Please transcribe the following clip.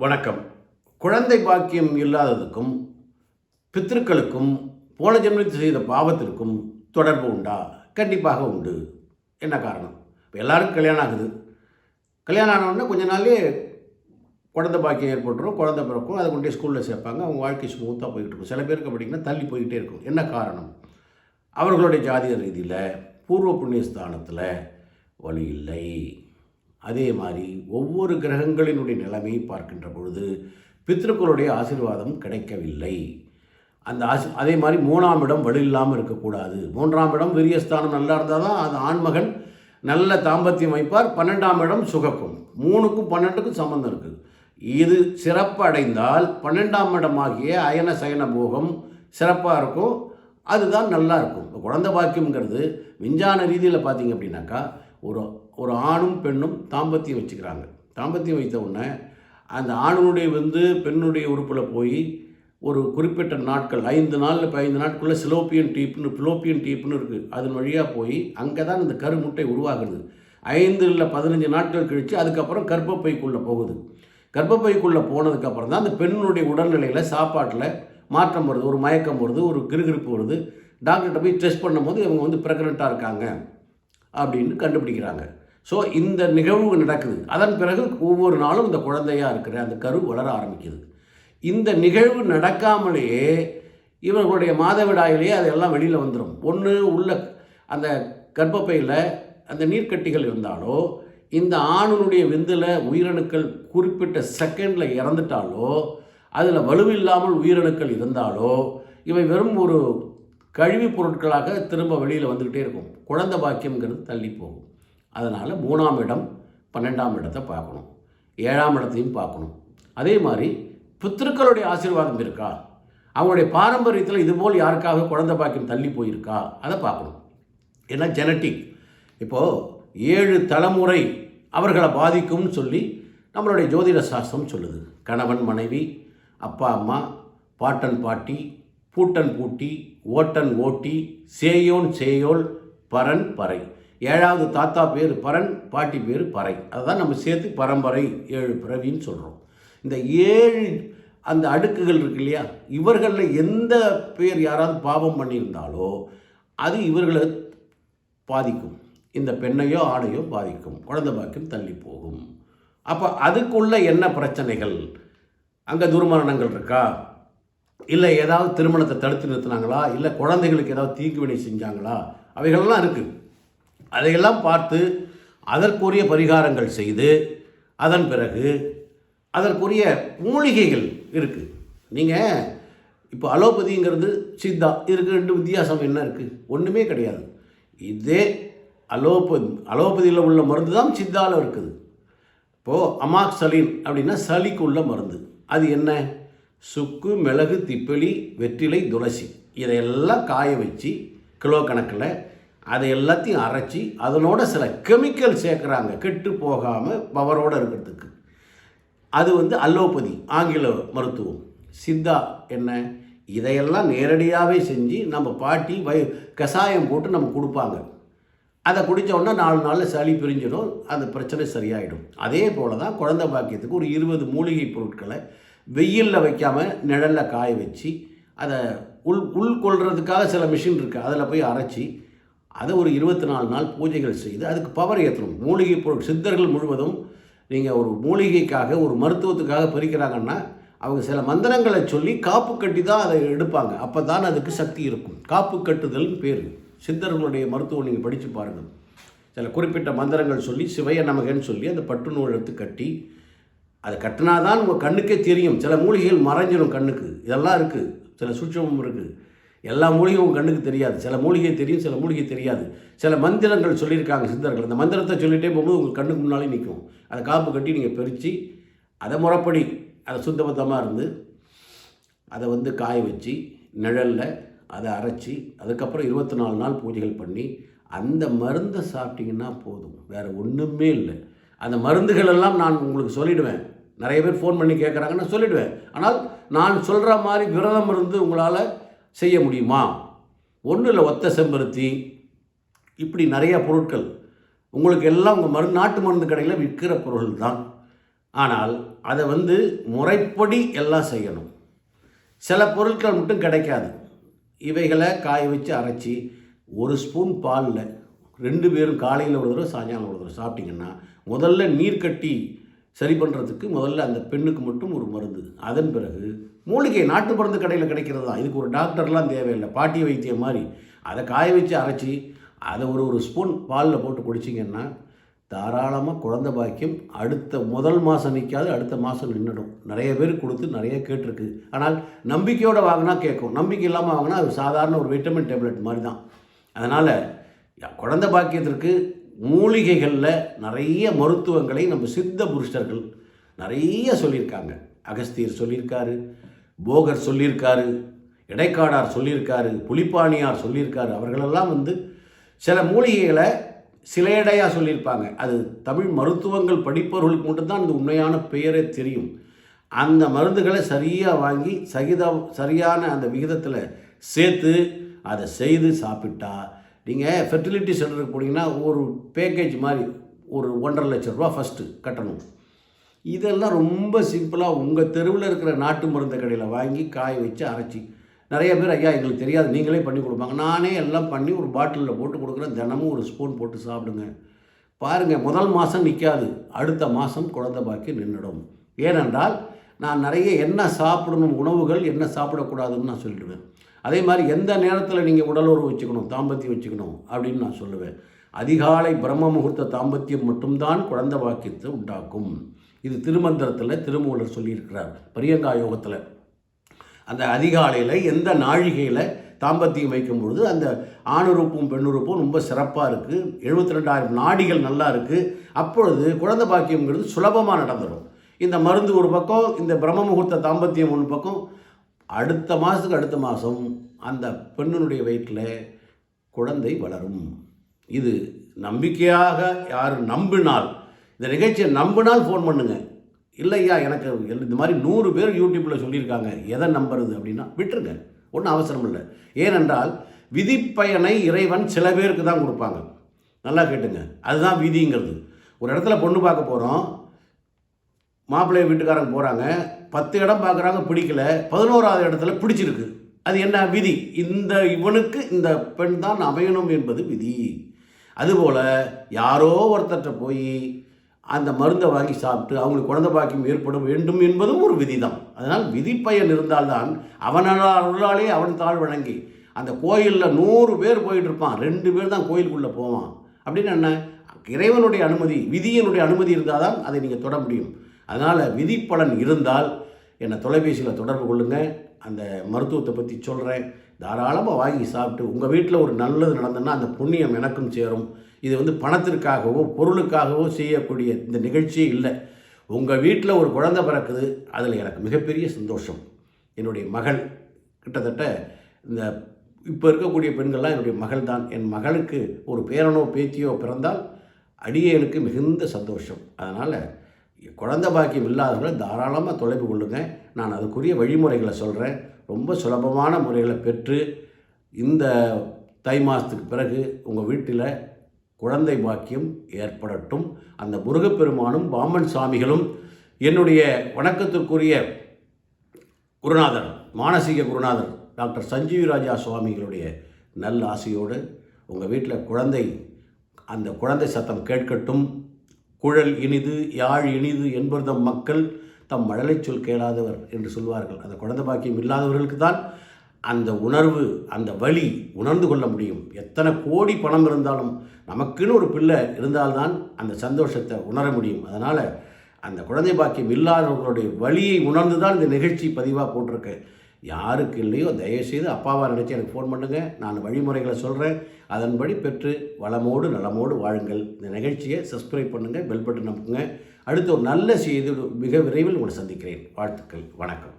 வணக்கம். குழந்தை பாக்கியம் இல்லாததுக்கும் பித்திருக்களுக்கும் போன ஜென்மத்தில் செய்த பாவத்திற்கும் தொடர்பு உண்டா? கண்டிப்பாக உண்டு. என்ன காரணம்? இப்போ எல்லாருக்கும் கல்யாணம் ஆகுது. கல்யாணம் ஆனவுடனே கொஞ்ச நாள்லேயே குழந்தை பாக்கியம் ஏற்பட்டுரும் குழந்தை பிறக்கும் அதை கொண்டு ஸ்கூலில் சேர்ப்பாங்க. அவங்க வாழ்க்கை ஸ்மூத்தாக போய்கிட்டு இருக்கும். சில பேருக்கு அப்படின்னா தள்ளி போய்கிட்டே இருக்கும். என்ன காரணம்? அவர்களுடைய ஜாதிய ரீதியில் பூர்வ புண்ணிய ஸ்தானத்தில் வழி இல்லை. அதே மாதிரி ஒவ்வொரு கிரகங்களினுடைய நிலைமையை பார்க்கின்ற பொழுது பித்ருக்களுடைய ஆசீர்வாதம் கிடைக்கவில்லை. அந்த ஆசி அதே மாதிரி மூணாம் இடம் வலு இல்லாமல் இருக்கக்கூடாது. மூன்றாம் இடம் விரியஸ்தானம் நல்லா இருந்தால் தான் அது ஆண்மகன் நல்ல தாம்பத்தியம் வைப்பார். பன்னெண்டாம் இடம் சுகக்கும். மூணுக்கும் பன்னெண்டுக்கும் சம்மந்தம் இருக்குது இது சிறப்பு அடைந்தால் பன்னெண்டாம் இடமாகிய அயன சயன போகம் சிறப்பாக இருக்கும். அதுதான் நல்லா இருக்கும். இப்போ குழந்தை பாக்கியம்ங்கிறது விஞ்ஞான ரீதியில் பார்த்தீங்க அப்படின்னாக்கா ஒரு ஒரு ஆணும் பெண்ணும் தாம்பத்தியம் வச்சுக்கிறாங்க. தாம்பத்தியம் வைத்த உடனே அந்த ஆணுடைய வந்து பெண்ணுடைய உறுப்பில் போய் ஒரு குறிப்பிட்ட நாட்கள் ஐந்து நாளில் இப்போ ஐந்து நாட்குள்ளே சிலோப்பியன் டீப்னு பிலோப்பியன் டீப்னு இருக்குது அதன் வழியாக போய் அங்கே தான் இந்த கருமுட்டை உருவாகிறது ஐந்து இல்லை பதினஞ்சு நாட்கள் கழித்து அதுக்கப்புறம் கர்ப்பப்பைக்குள்ளே போகுது. கர்ப்பப்பைக்குள்ளே போனதுக்கப்புறம் தான் அந்த பெண்ணுடைய உடல்நிலையில் சாப்பாட்டில் மாற்றம் வருது. ஒரு மயக்கம் வருது ஒரு கிருகிருப்பு வருது. டாக்டர்கிட்ட போய் டெஸ்ட் பண்ணும்போது இவங்க வந்து ப்ரெக்னெண்ட்டாக இருக்காங்க. அப்படின்னு கண்டுபிடிக்கிறாங்க. ஸோ இந்த நிகழ்வு நடக்குது. அதன் பிறகு ஒவ்வொரு நாளும் இந்த குழந்தையாக இருக்கிற அந்த கரு வளர ஆரம்பிக்குது. இந்த நிகழ்வு நடக்காமலேயே இவர்களுடைய மாதவிடாயிலேயே அதெல்லாம் வெளியில் வந்துடும் ஒன்று உள்ள அந்த கர்ப்பப்பையில் அந்த நீர்க்கட்டிகள் இருந்தாலோ இந்த ஆணுனுடைய விந்தில் உயிரணுக்கள் குறிப்பிட்ட செகண்டில் இறந்துட்டாலோ அதில் வலுவில்லாமல் உயிரணுக்கள் இருந்தாலோ இவை வெறும் ஒரு கழிவுப் பொருட்களாக திரும்ப வெளியில் வந்துக்கிட்டே இருக்கும். குழந்தை பாக்கியம்ங்கிறது தள்ளி போகும். அதனால் மூணாம் இடம் பன்னெண்டாம் இடத்தை பார்க்கணும். ஏழாம் இடத்தையும் பார்க்கணும். அதே மாதிரி பித்திருக்களுடைய ஆசீர்வாதம் இருக்கா? அவங்களுடைய பாரம்பரியத்தில் இதுபோல் யாருக்காக குழந்த பாக்கியம் தள்ளி போயிருக்கா? அதை பார்க்கணும். ஏன்னா ஜெனட்டிக் இப்போது ஏழு தலைமுறை அவர்களை பாதிக்கும்னு சொல்லி நம்மளுடைய ஜோதிட சாஸ்திரம் சொல்லுது. கணவன் மனைவி அப்பா அம்மா பாட்டன் பாட்டி பூட்டன் பூட்டி ஓட்டன் ஓட்டி சேயோன் சேயோல் பரன் பறை. ஏழாவது தாத்தா பேர் பரன் பாட்டி பேர் பறை. அதுதான் நம்ம சேர்த்து பரம்பரை ஏழு பிறவின்னு சொல்கிறோம் இந்த ஏழு அந்த அடுக்குகள் இருக்கு இல்லையா? இவர்களில் எந்த பேர் யாராவது பாவம் பண்ணியிருந்தாலோ அது இவர்களை பாதிக்கும். இந்த பெண்ணையோ ஆணையோ பாதிக்கும். குழந்தை பாக்கியம் தள்ளி போகும். அப்போ அதுக்குள்ள என்ன பிரச்சனைகள்? அங்கே துர்மரணங்கள் இருக்கா? இல்லை ஏதாவது திருமணத்தை தடுத்து நிறுத்தினாங்களா? இல்லை குழந்தைகளுக்கு ஏதாவது தீங்குவினை செஞ்சாங்களா? அவைகளெல்லாம் இருக்குது அதையெல்லாம் பார்த்து அதற்குரிய பரிகாரங்கள் செய்து அதன் பிறகு அதற்குரிய மூலிகைகள் இருக்குது நீங்கள் இப்போ அலோபதிங்கிறது சித்தா இதுக்கு ரெண்டு வித்தியாசம் என்ன இருக்குது ஒன்றுமே கிடையாது. இதே அலோபதி அலோபதியில் உள்ள மருந்து தான் சித்தாவில் இருக்குது. இப்போது அமாக்சலின் அப்படின்னா சளிக்கு உள்ள மருந்து. அது என்ன? சுக்கு மிளகு திப்பிலி வெற்றிலை துளசி. இதையெல்லாம் காய வச்சு கிலோ கணக்கில் அதை எல்லாத்தையும் அரைச்சி அதனோட சில கெமிக்கல் சேர்க்குறாங்க. கெட்டு போகாமல் பவரோடு இருக்கிறதுக்கு. அது வந்து அலோபதி ஆங்கில மருத்துவம். சித்தா என்ன? இதையெல்லாம் நேரடியாகவே செஞ்சு நம்ம பாட்டி வய கஷாயம் போட்டு நம்ம கொடுப்பாங்க. அதை குடித்த நாலு நாளில் சளி பிரிஞ்சிடும். அந்த பிரச்சனை சரியாயிடும். அதே போல் தான் குழந்தை பாக்கியத்துக்கு ஒரு இருபது மூலிகை பொருட்களை வெயிலில் வைக்காமல் நிழலில் காய வச்சு அதை உள் உள்கொள்றதுக்காக சில மிஷின் இருக்குது அதில் போய் அரைச்சி அதை ஒரு இருபத்தி நாலு நாள் பூஜைகள் செய்து அதுக்கு பவர் ஏற்றணும் மூலிகை பொருள் சித்தர்கள் முழுவதும் நீங்கள் ஒரு மூலிகைக்காக ஒரு மருத்துவத்துக்காக பிரிக்கிறாங்கன்னா அவங்க சில மந்திரங்களை சொல்லி காப்பு கட்டி தான் அதை எடுப்பாங்க. அப்போ தான் அதுக்கு சக்தி இருக்கும். காப்பு கட்டுதல்னு பேர். சித்தர்களுடைய மருத்துவம் நீங்கள் படித்து பாருங்கள் சில குறிப்பிட்ட மந்திரங்கள் சொல்லி சிவைய நமகன்னு சொல்லி அந்த பட்டு நூல் எடுத்து கட்டி அதை கட்டினா தான் உங்கள் கண்ணுக்கே தெரியும். சில மூலிகைகள் மறைஞ்சிடும் கண்ணுக்கு. இதெல்லாம் இருக்குது சில சூட்சமும் இருக்குது எல்லா மூலிகையும் உங்கள் கண்ணுக்கு தெரியாது. சில மூலிகை தெரியும் சில மூலிகை தெரியாது. சில மந்திரங்கள் சொல்லியிருக்காங்க சித்தர்கள். அந்த மந்திரத்தை சொல்லிகிட்டே போகும்போது உங்கள் கண்ணுக்கு முன்னாலே நிற்கும் அதை காப்பு கட்டி நீங்கள் பிரித்து அதை முறைப்படி அதை சுத்தபத்தமாக இருந்து அதை வந்து காய வச்சு நிழலில் அதை அரைச்சி அதுக்கப்புறம் இருபத்தி நாலு நாள் பூஜைகள் பண்ணி அந்த மருந்தை சாப்பிட்டிங்கன்னா போதும். வேறு ஒன்றுமே இல்லை. அந்த மருந்துகள் எல்லாம் நான் உங்களுக்கு சொல்லிவிடுவேன் நிறைய பேர் ஃபோன் பண்ணி கேட்குறாங்க நான் சொல்லிவிடுவேன் ஆனால் நான் சொல்கிற மாதிரி விரதம் இருந்து உங்களால் செய்ய முடியுமா? ஒன்றும் இல்லை ஒத்த செம்பருத்தி. இப்படி நிறைய பொருட்கள். உங்களுக்கு எல்லாம் உங்கள் மருந்து நாட்டு மருந்து கடையில் விற்கிற பொருள் தான். ஆனால் அதை வந்து முறைப்படி எல்லாம் செய்யணும். சில பொருட்கள் மட்டும் கிடைக்காது. இவைகளை காய வச்சு அரைச்சி ஒரு ஸ்பூன் பாலில் ரெண்டு பேரும் காலையில் ஒரு தடவை சாயங்காலம் ஒரு தடவை சாப்பிட்டிங்கன்னா முதல்ல நீர் கட்டி சரி பண்ணுறதுக்கு முதல்ல அந்த பெண்ணுக்கு மட்டும் ஒரு மருந்து. அதன் பிறகு மூலிகை நாட்டு மருந்து கடையில் கிடைக்கிறது? தான் இதுக்கு ஒரு டாக்டர்லாம் தேவையில்லை. பாட்டி வைத்தியம் மாதிரி. அதை காய வச்சு அரைச்சி அதை ஒரு ஒரு ஸ்பூன் பாலில் போட்டு குடிச்சிங்கன்னா தாராளமாக குழந்தை பாக்கியம் அடுத்த முதல் மாதம் நிற்காது அடுத்த மாதம் நின்றுடும் நிறைய பேர் கொடுத்து நிறைய கேட்டிருக்கு. ஆனால் நம்பிக்கையோடு வாங்கினா கேட்கும். நம்பிக்கை இல்லாமல் வாங்கினா அது சாதாரண ஒரு விட்டமின் டேப்லெட் மாதிரி தான். அதனால் குழந்தை பாக்கியத்திற்கு மூலிகைகளில் நிறைய மருத்துவங்களை நம்ம சித்த புருஷர்கள் நிறைய சொல்லியிருக்காங்க. அகஸ்தியர் சொல்லியிருக்காரு போகர் சொல்லியிருக்காரு இடைக்காடார் சொல்லியிருக்காரு புலிப்பாணியார் சொல்லியிருக்காரு. அவர்களெல்லாம் வந்து சில மூலிகைகளை சிலையடையாக சொல்லியிருப்பாங்க. அது தமிழ் மருத்துவங்கள் படிப்பவர்களுக்கு மட்டும்தான் அந்த உண்மையான பெயரே தெரியும். அந்த மருந்துகளை சரியாக வாங்கி சகித சரியான அந்த விகிதத்தில் சேர்த்து அதை செய்து சாப்பிட்டா நீங்கள் ஃபெர்டிலிட்டி சென்டருக்கு போனீங்கன்னா ஒரு பேக்கேஜ் மாதிரி ஒரு ஒன்றரை லட்ச ரூபா ஃபஸ்ட்டு கட்டணும். இதெல்லாம் ரொம்ப சிம்பிளாக உங்கள் தெருவில் இருக்கிற நாட்டு மருந்து கடையில் வாங்கி காய வச்சு அரைச்சி. நிறைய பேர் ஐயா எங்களுக்கு தெரியாது. நீங்களே பண்ணி கொடுப்பாங்க. நானே எல்லாம் பண்ணி ஒரு பாட்டிலில் போட்டு கொடுக்குறேன். தினமும் ஒரு ஸ்பூன் போட்டு சாப்பிடுங்க. பாருங்கள் முதல் மாதம் நிற்காது அடுத்த மாதம் குழந்தை பாக்கி நின்றுடும் ஏனென்றால் நான் நிறைய என்ன சாப்பிடணும் உணவுகள் என்ன சாப்பிடக்கூடாதுன்னு நான் சொல்லிடுவேன். அதே மாதிரி எந்த நேரத்தில் நீங்கள் உடலுறவு வச்சுக்கணும் தாம்பத்தியம் வச்சுக்கணும் அப்படின்னு நான் சொல்லுவேன். அதிகாலை பிரம்ம முகூர்த்த தாம்பத்தியம் மட்டும்தான் குழந்தை வாக்கியத்தை உண்டாக்கும். இது திருமந்திரத்தில் திருமூலர் சொல்லியிருக்கிறார் பரியங்கா யோகத்தில். அந்த அதிகாலையில் எந்த நாழிகையில் தாம்பத்தியம் வைக்கும் பொழுது அந்த ஆணுறுப்பும் பெண்ணுறுப்பும் ரொம்ப சிறப்பாக இருக்குது எழுபத்தி ரெண்டாயிரம் நாடிகள் நல்லா இருக்குது அப்பொழுது குழந்தை பாக்கியம்ங்கிறது சுலபமாக நடந்துடும் இந்த மருந்து ஒரு பக்கம் இந்த பிரம்ம முகூர்த்த தாம்பத்தியம் ஒரு பக்கம். அடுத்த மாதத்துக்கு அடுத்த மாதம் அந்த பெண்ணினுடைய வயிற்றில் குழந்தை வளரும். இது நம்பிக்கையாக யார் நம்பினால் இந்த நிகழ்ச்சியை நம்பினால் ஃபோன் பண்ணுங்கள் இல்லையா எனக்கு இந்த மாதிரி நூறு பேர் யூடியூப்பில் சொல்லியிருக்காங்க. எதை நம்புறது அப்படின்னா விட்டுருங்க. ஒன்றும் அவசரம் இல்லை. ஏனென்றால் விதிப்பயனை இறைவன் சில பேருக்கு தான் கொடுப்பாங்க. நல்லா கேட்டுங்க. அதுதான் விதிங்கிறது. ஒரு இடத்துல பொண்ணு பார்க்க போகிறோம் மாப்பிள்ளை வீட்டுக்காரங்க போகிறாங்க பத்து இடம் பார்க்குறாங்க பிடிக்கல. பதினோராவது இடத்துல பிடிச்சிருக்கு. அது என்ன விதி? இந்த இவனுக்கு இந்த பெண் தான் அமையணும் என்பது விதி. அதுபோல் யாரோ ஒருத்தர்கிட்ட போய் அந்த மருந்தை வாங்கி சாப்பிட்டு அவங்களுக்கு குழந்தை பாக்கியம் ஏற்பட வேண்டும் என்பதும் ஒரு விதி தான் அதனால் விதிப்பயன் இருந்தால்தான் அவனால் அருளாலே அவன் தாழ் வழங்கி அந்த கோயிலில் நூறு பேர் போயிட்டு இருப்பான். ரெண்டு பேர் தான் கோயிலுக்குள்ளே போவான். அப்படின்னு என்ன? இறைவனுடைய அனுமதி விதியினுடைய அனுமதி இருந்தால் தான் அதை நீங்கள் தொட முடியும். அதனால் விதிப்பலன் இருந்தால் என்னை தொலைபேசியில் தொடர்பு கொள்ளுங்கள் அந்த மருத்துவத்தை பற்றி சொல்கிறேன் தாராளமாக வாங்கி சாப்பிட்டு உங்கள் வீட்டில் ஒரு நல்லது நடந்ததுன்னா அந்த புண்ணியம் எனக்கும் சேரும். இது வந்து பணத்திற்காகவோ பொருளுக்காகவோ செய்யக்கூடிய இந்த நிகழ்ச்சியே இல்லை. உங்கள் வீட்டில் ஒரு குழந்தை பிறக்குது அதில் எனக்கு மிகப்பெரிய சந்தோஷம். என்னுடைய மகள் கிட்டத்தட்ட இந்த இப்போ இருக்கக்கூடிய பெண்கள்லாம் என்னுடைய மகள் தான். என் மகளுக்கு ஒரு பேரனோ பேத்தியோ பிறந்தால் அடியேனுக்கு மிகுந்த சந்தோஷம். அதனால் குழந்தை பாக்கியம் இல்லாதவர்கள் தாராளமாக தொலைபு கொள்ளுங்கள் நான் அதுக்குரிய வழிமுறைகளை சொல்கிறேன் ரொம்ப சுலபமான முறைகளை பெற்று இந்த தை மாதத்துக்கு பிறகு உங்கள் வீட்டில் குழந்தை பாக்கியம் ஏற்படட்டும். அந்த முருகப்பெருமானும் பாமன் சாமிகளும் என்னுடைய வணக்கத்திற்குரிய குருநாதர் மானசீக குருநாதர் டாக்டர் சஞ்சீவி ராஜா சுவாமிகளுடைய நல்ல ஆசையோடு உங்கள் வீட்டில் குழந்தை அந்த குழந்தை சத்தம் கேட்கட்டும். குழல் இனிது யாழ் இனிது என்பதும் மக்கள் தம் மழலை சொல் கேளாதவர் என்று சொல்வார்கள். அந்த குழந்தை பாக்கியம் இல்லாதவர்களுக்கு தான் அந்த உணர்வு அந்த வழி உணர்ந்து கொள்ள முடியும். எத்தனை கோடி பணம் இருந்தாலும் நமக்குன்னு ஒரு பிள்ளை இருந்தால்தான் அந்த சந்தோஷத்தை உணர முடியும். அதனால் அந்த குழந்தை பாக்கியம் இல்லாதவர்களுடைய வழியை உணர்ந்து தான் இந்த நிகழ்ச்சி பதிவாக போட்டிருக்கேன் யாருக்கு இல்லையோ தயவுசெய்து அப்பாவாக நினச்சி எனக்கு ஃபோன் பண்ணுங்கள் நான் வழிமுறைகளை சொல்கிறேன் அதன்படி பெற்று வளமோடு நலமோடு வாழுங்கள். இந்த நிகழ்ச்சியை சப்ஸ்கிரைப் பண்ணுங்கள் பெல் பட்டன் நம்புங்க அடுத்து ஒரு நல்ல செய்தி மிக விரைவில் உங்களை சந்திக்கிறேன். வாழ்த்துக்கள் வணக்கம்.